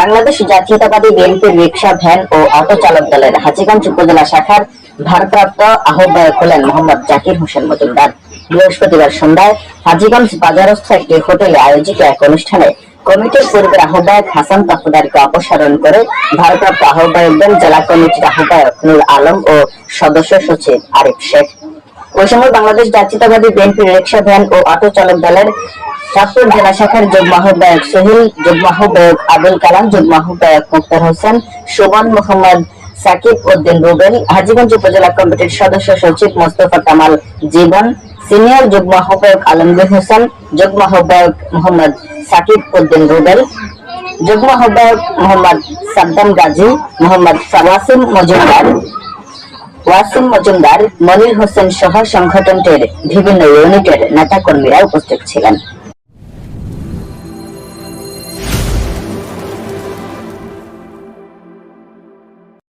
বাংলাদেশ জাতীয়তাবাদী বিএনপির রিকশা, ভ্যান ও অটো চালক দলের হাজীগঞ্জ উপজেলা শাখার ভারপ্রাপ্ত আহ্বায়ক হলেন মোহাম্মদ জাকির হোসেন মজুমদার। বৃহস্পতিবার সন্ধ্যায় হাজীগঞ্জ বাজারস্থ একটি হোটেলে আয়োজিত এক অনুষ্ঠানে কমিটির পূর্বের আহ্বায়ক হাসান তাফুদারকে অপসারণ করে ভারপ্রাপ্ত আহ্বায়কদের জেলা কমিটির আহ্বায়ক নূর আলম ও সদস্য সচিব আরিফ শেখ। ওই সময় বাংলাদেশ জাতীয়তাবাদী বিএনপির রিকশা, ভ্যান ও অটো চালক দলের চাঁদপুর জেলা শাখার যুগ্ম আহ্বায়ক সোহেল যুগ্ম আহ্বায়ক আবুল কালাম যুগ্ম আহ্বায়ক মুক্তার হোসেন, সুমন মোহাম্মদ সাকিব উদ্দিন রুবেল, হাজীগঞ্জ উপজেলা কমিটির সদস্য সচিব মোস্তফা কামাল জীবন, সিনিয়র যুগ্ম আহ্বায়ক আলমগীর হোসেন যুগ্ম আহ্বায়ক মোহাম্মদ সাকিব উদ্দিন রুবেল যুগ্ম আহ্বায়ক মোহাম্মদ সাদ্দাম গাজী, মোহাম্মদ ওয়াসিম মজুমদার ওয়াসিম মজুমদার, মনির হোসেন সহ সংগঠনটির বিভিন্ন ইউনিটের নেতাকর্মীরা উপস্থিত ছিলেন।